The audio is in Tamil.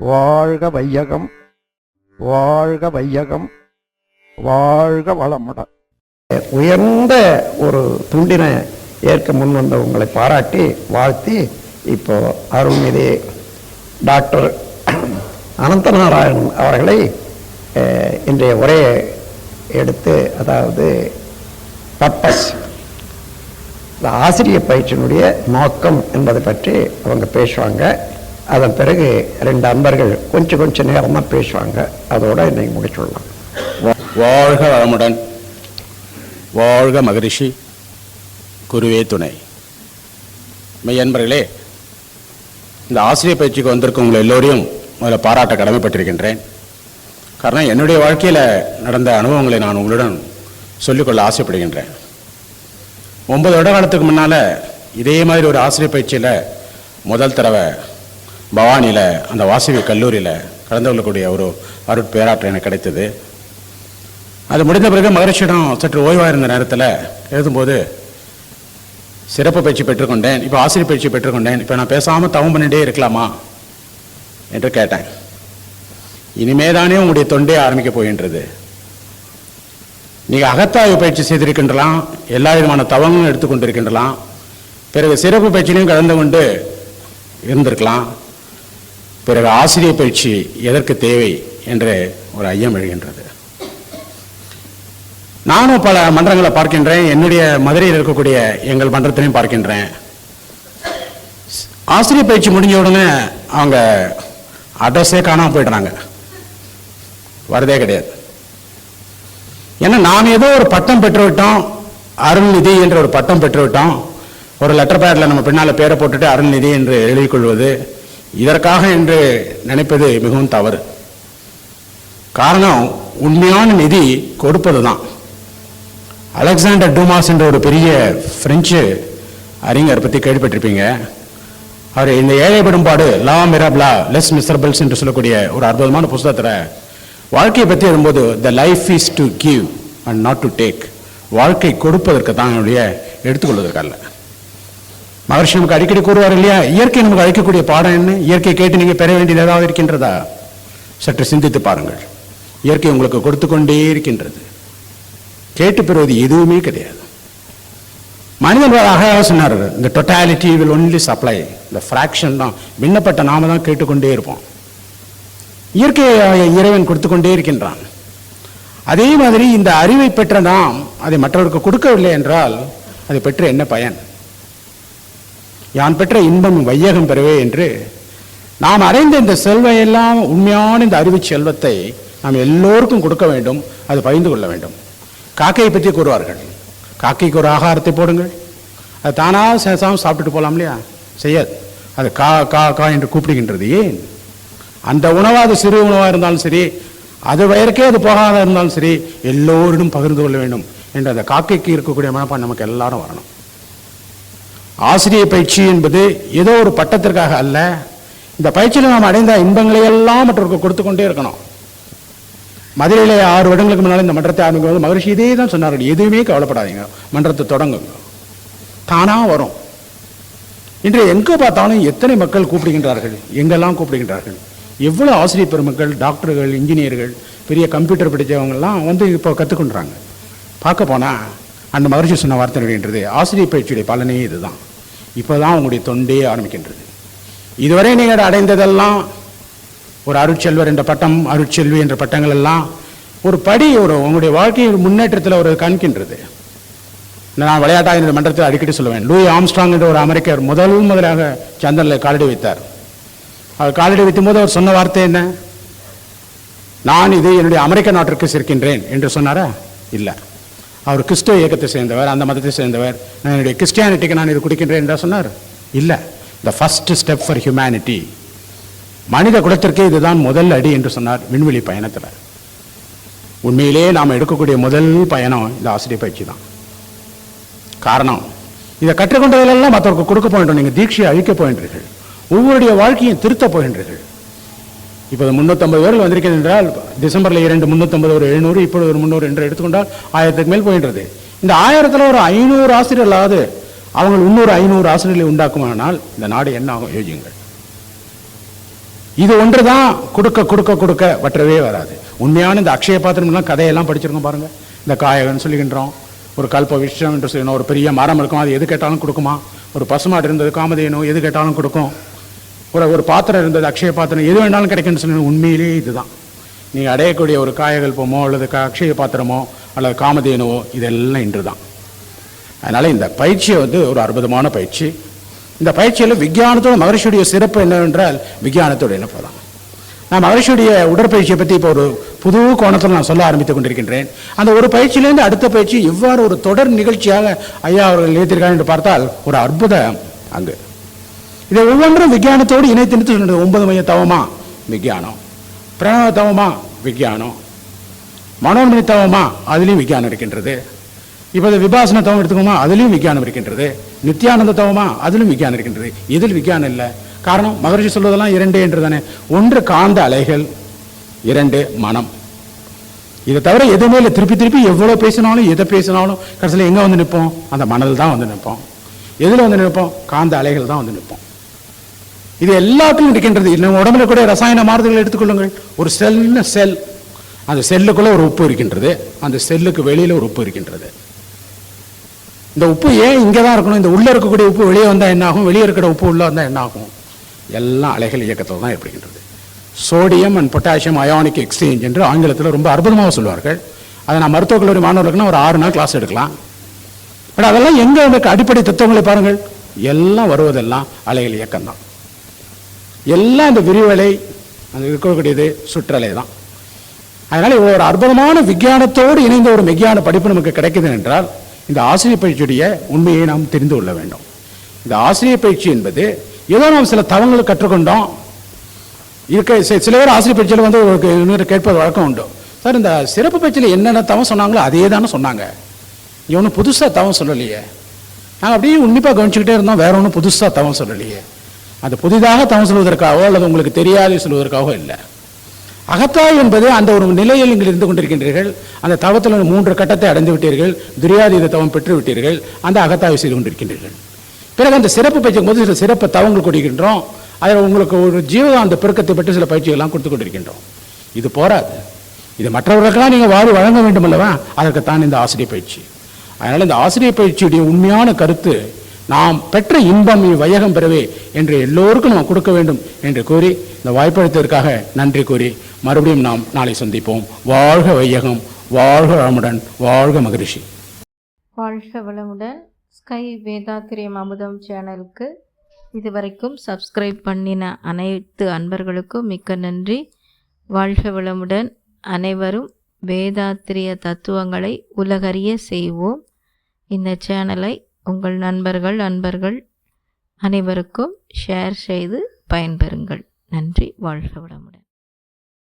வாழ்க வையகம் வாழ்க வையகம் வாழ்க வளமுடன் உயர்ந்த ஒரு துண்டினை ஏற்க முன் வந்தவங்களை பாராட்டி வாழ்த்தி இப்போ அருள்மிகு டாக்டர் அனந்தநாராயணன் அவர்களை இன்றைய உரையை எடுத்து அதாவது பர்பஸ் இந்த ஆசிரியர் பயிற்சியினுடைய நோக்கம் என்பதை பற்றி அவங்க பேசுவாங்க. அதன் பிறகு ரெண்டு அன்பர்கள் கொஞ்சம் கொஞ்சம் நேரமாக பேசுவாங்க. அதோட இன்னைக்கு முடிச்சுடலாம். வாழ்க வளமுடன். வாழ்க மகரிஷி. குருவே துணை. மெய்யன்பர்களே இந்த ஆசிரியர் பயிற்சிக்கு வந்திருக்க உங்களை எல்லோரையும் முதல்ல பாராட்ட கடமைப்பட்டிருக்கின்றேன். காரணம் என்னுடைய வாழ்க்கையில் நடந்த அனுபவங்களை நான் உங்களுடன் சொல்லிக்கொள்ள ஆசைப்படுகின்றேன். ஒன்பது வருட காலத்துக்கு முன்னால் இதே மாதிரி ஒரு ஆசிரியர் பயிற்சியில் முதல் தடவை பவானியில் அந்த வாசவி கல்லூரியில் கலந்து கொள்ளக்கூடிய ஒரு அருட்பேராற்றல் எனக்கு கிடைத்தது. அது முடிந்த பிறகு மகரிஷியிடம் சற்று ஓய்வாக இருந்த நேரத்தில் எழுதும்போது சிறப்பு பயிற்சி பெற்றுக்கொண்டேன் இப்போ ஆசிரியர் பயிற்சி பெற்றுக்கொண்டேன் இப்போ நான் பேசாமல் தவம் பண்ணிகிட்டே இருக்கலாமா? என்று கேட்டேன் இனிமே தானே உங்களுடைய தொண்டே ஆரம்பிக்க போகின்றது. நீங்கள் அகத்தாய்வு பயிற்சி செய்திருக்கின்றலாம் எல்லா விதமான தவங்களும் எடுத்துக்கொண்டிருக்கின்றலாம் பிறகு சிறப்பு பயிற்சியிலையும் கலந்து கொண்டு இருந்திருக்கலாம் பிறகு ஆசிரியர் பயிற்சி எதற்கு தேவை என்று ஒரு ஐயம் எழுகின்றது. நானும் பல மன்றங்களை பார்க்கின்றேன். என்னுடைய மதுரையில் இருக்கக்கூடிய எங்கள் மன்றத்திலையும் பார்க்கின்றேன். ஆசிரியர் பயிற்சி முடிஞ்ச உடனே அவங்க அட்ரஸே காணாம போயிடுறாங்க. வரதே கிடையாது. ஏன்னா நாம் ஏதோ ஒரு பட்டம் பெற்றுவிட்டோம் அருள்நிதி என்ற ஒரு பட்டம் பெற்றுவிட்டோம். ஒரு லெட்டர் பேடில் நம்ம பின்னால் பேரை போட்டுட்டு அருள்நிதி என்று எழுதிக் கொள்வது இதற்காக என்று நினைப்பது மிகவும் தவறு. காரணம் உண்மையான நிதி கொடுப்பது தான் அலெக்சாண்டர் டூமாஸ் என்ற ஒரு பெரிய பிரெஞ்சு அறிஞர் பற்றி கேள்விப்பட்டிருப்பீங்க. அவர் இந்த ஏழைப்படும்பாடு லா மிராப்லா லெஸ் மிசரபிள்ஸ் என்று சொல்லக்கூடிய ஒரு அற்புதமான புஸ்தகத்தில் வாழ்க்கையை பற்றி வரும்போது the life is to give and not to take வாழ்க்கை கொடுப்பதற்கு தான் என்னுடைய எடுத்துக்கொள்வதற்கல்ல மகர்ஷி நமக்கு அடிக்கடி கூறுவார் இல்லையா? இயற்கை நமக்கு அழைக்கக்கூடிய பாடம் என்ன? இயற்கை கேட்டு நீங்கள் பெற வேண்டியது ஏதாவது இருக்கின்றதா? சற்று சிந்தித்து பாருங்கள். இயற்கை உங்களுக்கு கொடுத்து கொண்டே இருக்கின்றது. கேட்டு பெறுவது எதுவுமே கிடையாது. மனிதன் அழகாக சொன்னார் இந்த டொட்டாலிட்டி வில் ஒன்லி சப்ளை இந்த ஃப்ராக்ஷன் தான் விண்ணப்பட்ட நாம தான் கேட்டுக்கொண்டே இருப்போம். இயற்கையை இறைவன் கொடுத்து கொண்டே இருக்கின்றான். அதே மாதிரி இந்த அறிவை பெற்ற நாம் அதை மற்றவருக்கு கொடுக்கவில்லை என்றால் அதை பெற்று என்ன பயன்? யான் பெற்ற இன்பம் வையகம் பெறவே என்று நாம் அடைந்த இந்த செல்வையெல்லாம் உண்மையான இந்த அறிவு செல்வத்தை நாம் எல்லோருக்கும் கொடுக்க வேண்டும் அது பகிர்ந்து கொள்ள வேண்டும். காக்கையை பற்றி கூறுவார்கள். காக்கைக்கு ஒரு ஆகாரத்தை போடுங்கள். அது தானாக சேசாமல் சாப்பிட்டுட்டு போகலாம் இல்லையா? செய்யாது. அது கா கா கா என்று கூப்பிடுகின்றது ஏன்? அந்த உணவு அது சிறு உணவாக இருந்தாலும் சரி அது வயற்கே அது போகாத இருந்தாலும் சரி எல்லோரிடம் பகிர்ந்து கொள்ள வேண்டும். என்று அந்த காக்கைக்கு இருக்கக்கூடிய மனப்பான் நமக்கு எல்லாரும் வரணும். ஆசிரியர் பயிற்சி என்பது ஏதோ ஒரு பட்டத்திற்காக அல்ல. இந்த பயிற்சியில் நாம் அடைந்த இன்பங்களை எல்லாம் மற்றவருக்கு கொடுத்து கொண்டே இருக்கணும். மதுரையிலே ஆறு வருடங்களுக்கு முன்னால் இந்த மன்றத்தை ஆரம்பிக்கும் போது மகரிஷி இதே தான் சொன்னார்கள் எதுவுமே கவலைப்படாதீங்க மன்றத்தை தொடங்குங்க. தானாக வரும். இன்று எங்கே பார்த்தாலும் எத்தனை மக்கள் கூப்பிடுகின்றார்கள் எங்கெல்லாம் கூப்பிடுகின்றார்கள்? எவ்வளோ ஆசிரியர் பெருமக்கள் டாக்டர்கள் இன்ஜினியர்கள் பெரிய கம்ப்யூட்டர் படித்தவங்கெல்லாம் வந்து இப்போ கற்றுக்கொண்டுறாங்க பார்க்க போனால் அந்த மகர்ஷி சொன்ன வார்த்தை வருகின்றது ஆசிரியர் பயிற்சியுடைய பலனே இதுதான். இப்போ தான் உங்களுடைய தொண்டே ஆரம்பிக்கின்றது. இதுவரை நீங்கள் அடைந்ததெல்லாம் ஒரு அருட்செல்வர் என்ற பட்டம் அருட்செல்வி என்ற பட்டங்கள் எல்லாம் ஒரு படி ஒரு உங்களுடைய வாழ்க்கையின் முன்னேற்றத்தில் ஒரு காண்கின்றது. நான் விளையாட்டாக இந்த மன்றத்தில் அடிக்கடி சொல்லுவேன் லூய் ஆம்ஸ்ட்ராங் என்ற ஒரு அமெரிக்கர் முதல் முதலாக சந்திரனில் காலடி வைத்தார். அவர் காலடி வைக்கும் போது அவர் சொன்ன வார்த்தை என்ன? நான் இது என்னுடைய அமெரிக்க நாட்டிற்கு சேர்க்கின்றேன் என்று சொன்னாரா? இல்லை. அவர் கிறிஸ்துவ இயக்கத்தை சேர்ந்தவர் அந்த மதத்தை சேர்ந்தவர். நான் என்னுடைய கிறிஸ்டியானிட்டிக்கு நான் இது குடிக்கின்றேன் என்றா சொன்னார். இல்லை. The first step for humanity மனித குலத்திற்கே இதுதான் முதல் அடி என்று சொன்னார் விண்வெளி பயணத்தில். உண்மையிலேயே நாம் எடுக்கக்கூடிய முதல் பயணம் இந்த ஆசிரியர் பயிற்சி தான். காரணம் இதை கற்றுக்கொண்டதிலெல்லாம் மற்றவருக்கு கொடுக்க போகின்றோம். நீங்கள் தீட்சையை அழிக்க போகின்றீர்கள். ஒவ்வொருடைய வாழ்க்கையும் திருத்த போகின்றீர்கள். இப்போ முந்நூற்றம்பது பேர்கள் வந்திருக்கிறது என்றால் டிசம்பரில் இரண்டு முந்நூற்றம்பது ஒரு எழுநூறு இப்பொழுது ஒரு முந்நூறு என்று எடுத்துக்கொண்டால் ஆயிரத்துக்கு மேல் போயின்றது இந்த ஆயிரத்தில் ஒரு ஐநூறு ஆசிரியர்களாவது அவங்க இன்னொரு ஐநூறு ஆசிரியர்களை உண்டாக்குமானால் இந்த நாடு என்ன ஆகும்? யோசியுங்கள். இது ஒன்று தான் கொடுக்க கொடுக்க கொடுக்க வற்றவே வராது. உண்மையான இந்த அக்ஷய பாத்திரம்லாம் கதையெல்லாம் படிச்சிருக்கோம் பாருங்க. இந்த காயகன் சொல்லுகின்றோம் ஒரு கல்ப விஷயம் என்று சொல்லணும் ஒரு பெரிய மரம் இருக்கும் அது எது கேட்டாலும் கொடுக்குமா? ஒரு பசுமாடு இருந்தது காமதேனும் எது கேட்டாலும் கொடுக்கும்? ஒரு ஒரு பாத்திரம் இருந்தது அக்ஷய பாத்திரம். எது வேணாலும் கிடைக்கும்னு சொன்ன உண்மையிலேயே இதுதான். நீங்கள் அடையக்கூடிய ஒரு காயகல்பமோ அல்லது க- அக்ஷய பாத்திரமோ அல்லது காமதேனுவோ இதெல்லாம் இன்று தான் அதனால் இந்த பயிற்சியை வந்து ஒரு அற்புதமான பயிற்சி. இந்த பயிற்சியில் விஞ்ஞானத்தோட மகரிஷியுடைய சிறப்பு என்னவென்றால் விஞ்ஞானத்தோட இணைப்பு தான். நான் மகரிஷியுடைய உடற்பயிற்சியை பற்றி இப்போ ஒரு புது கோணத்தில் நான் சொல்ல ஆரம்பித்துக் கொண்டிருக்கின்றேன். அந்த ஒரு பயிற்சியிலேருந்து அடுத்த பயிற்சி எவ்வாறு ஒரு தொடர் நிகழ்ச்சியாக ஐயா அவர்கள் நினைத்திருக்காங்க என்று பார்த்தால் ஒரு அற்புதம் அங்கு. இதை ஒவ்வொன்றும் விஞ்ஞானத்தோடு இணைத்து இணைத்து ஒன்பது மைய தவமா? விஞ்ஞானம் பிரணவ தவமா? விஞ்ஞானம் மனோன்மணி தவமா? அதுலேயும் விஞ்ஞானம் இருக்கின்றது. இப்போ இந்த விபாசன தவம் எடுத்துக்கோமா? அதுலேயும் விஞ்ஞானம் இருக்கின்றது. நித்யானந்த தவமா? அதிலும் விஞ்ஞானம் இருக்கின்றது. இதில் விஞ்ஞானம் இல்லை. காரணம் மகரிஷி சொல்வதெல்லாம் இரண்டு என்று தானே. ஒன்று காந்த அலைகள் இரண்டு மனம். இதை தவிர எதுவுமே இல்லை. திருப்பி திருப்பி எவ்வளோ பேசினாலும் எதை பேசினாலும் கடைசியில் எங்கே வந்து நிற்போம்? அந்த மணல் தான் வந்து நிற்போம். எதில் வந்து நிற்போம்? காந்த அலைகள் தான் வந்து நிற்போம். இது எல்லாத்திலும் இருக்கின்றது. நம்ம உடம்புல கூட ரசாயன மாறுதல்கள் எடுத்துக்கொள்ளுங்கள் ஒரு செல்னு செல் அந்த செல்லுக்குள்ள ஒரு உப்பு இருக்கின்றது. அந்த செல்லுக்கு வெளியில ஒரு உப்பு இருக்கின்றது. இந்த உப்பு ஏன் இங்கே தான் இருக்கணும்? இந்த உள்ளே இருக்கக்கூடிய உப்பு வெளியே வந்தால் என்ன ஆகும் வெளியே இருக்கிற உப்பு உள்ள வந்தால் என்ன ஆகும் எல்லாம் அலைகள் இயக்கத்தில் தான் ஏற்படுகின்றது sodium and potassium ionic exchange என்று ஆங்கிலத்தில் ரொம்ப அற்புதமாக சொல்வார்கள் அதை நான் மருத்துவக் கல்லூரி மாணவர்களுக்குன்னா ஒரு ஆறு நாள் கிளாஸ் எடுக்கலாம். பட் அதெல்லாம் எங்கே இருக்கு அடிப்படை தத்துவங்களை பாருங்கள். எல்லாம் வருவதெல்லாம் அலைகள் இயக்கம் தான் எல்லாம் இந்த விரிவலை அந்த இருக்கக்கூடியது சுற்றலை தான். அதனால் இவ்வளோ ஒரு அற்புதமான விஞ்ஞானத்தோடு இணைந்த ஒரு மெய்யான படிப்பு நமக்கு கிடைக்குது என்றால் இந்த ஆசிரியர் பயிற்சியுடைய உண்மையை நாம் தெரிந்து கொள்ள வேண்டும். இந்த ஆசிரியர் பயிற்சி என்பது ஏதோ நாம் சில தவங்களை கற்றுக்கொண்டோம். இருக்க சில பேர் ஆசிரியர் பயிற்சியில் வந்து இன்னொரு கேட்பது வழக்கம் உண்டு. சார் இந்த சிறப்பு பயிற்சியில் என்னென்ன தவம் சொன்னாங்களோ அதே தானே சொன்னாங்க. இங்கே ஒன்றும் புதுசாக தவம் சொல்லலையே. நாங்கள் அப்படியே உன்னிப்பாக கவனிச்சுக்கிட்டே இருந்தோம் வேற ஒன்றும் புதுசாக தவம் சொல்லலையே. அது புதிதாக தவம் சொல்வதற்காகவோ அல்லது உங்களுக்கு தெரியாது சொல்வதற்காகவோ இல்லை. அகத்தாய் என்பது அந்த ஒரு நிலையில் நீங்கள் இருந்து கொண்டிருக்கின்றீர்கள். அந்த தவத்தில் மூன்று கட்டத்தை அடைந்து விட்டீர்கள். துரியாதீத தவம் பெற்று விட்டீர்கள். அந்த அகத்தாய் செய்து கொண்டிருக்கின்றீர்கள். பிறகு அந்த சிறப்பு பயிற்சிக்கும் போது சில சிறப்பு தவங்கள் கொடுக்கின்றோம் அதில் உங்களுக்கு ஒரு ஜீவகாந்த பெருக்கத்தை பற்றி சில பயிற்சிகள்லாம் கொடுத்து கொண்டிருக்கின்றோம். இது போராது. இது மற்றவர்களுக்கெல்லாம் நீங்கள் வாரி வழங்க வேண்டும் அல்லவா அதற்குத்தான் இந்த ஆசிரியர் பயிற்சி. அதனால் இந்த ஆசிரியர் பயிற்சியுடைய உண்மையான கருத்து நாம் பெற்ற இன்பம் வையகம் பெறவே என்று எல்லோருக்கும் நாம் கொடுக்க வேண்டும் என்று கூறி இந்த வாய்ப்பளித்ததற்காக நன்றி கூறி மறுபடியும் நாம் நாளை சந்திப்போம். வாழ்க வையகம் வாழ்க வளமுடன் வாழ்க மகரிஷி. வாழ்க வளமுடன். ஸ்கை வேதாத்திரியம் அமுதம் சேனலுக்கு இதுவரைக்கும் சப்ஸ்கிரைப் பண்ணின அனைத்து அன்பர்களுக்கும் மிக்க நன்றி. வாழ்க வளமுடன். அனைவரும் வேதாத்திரிய தத்துவங்களை உலகறிய செய்வோம். இந்த சேனலை உங்கள் நண்பர்கள் நண்பர்கள் அனைவருக்கும் ஷேர் செய்து பயன்பெறுங்கள். நன்றி. வாழ்க வளமுடன்.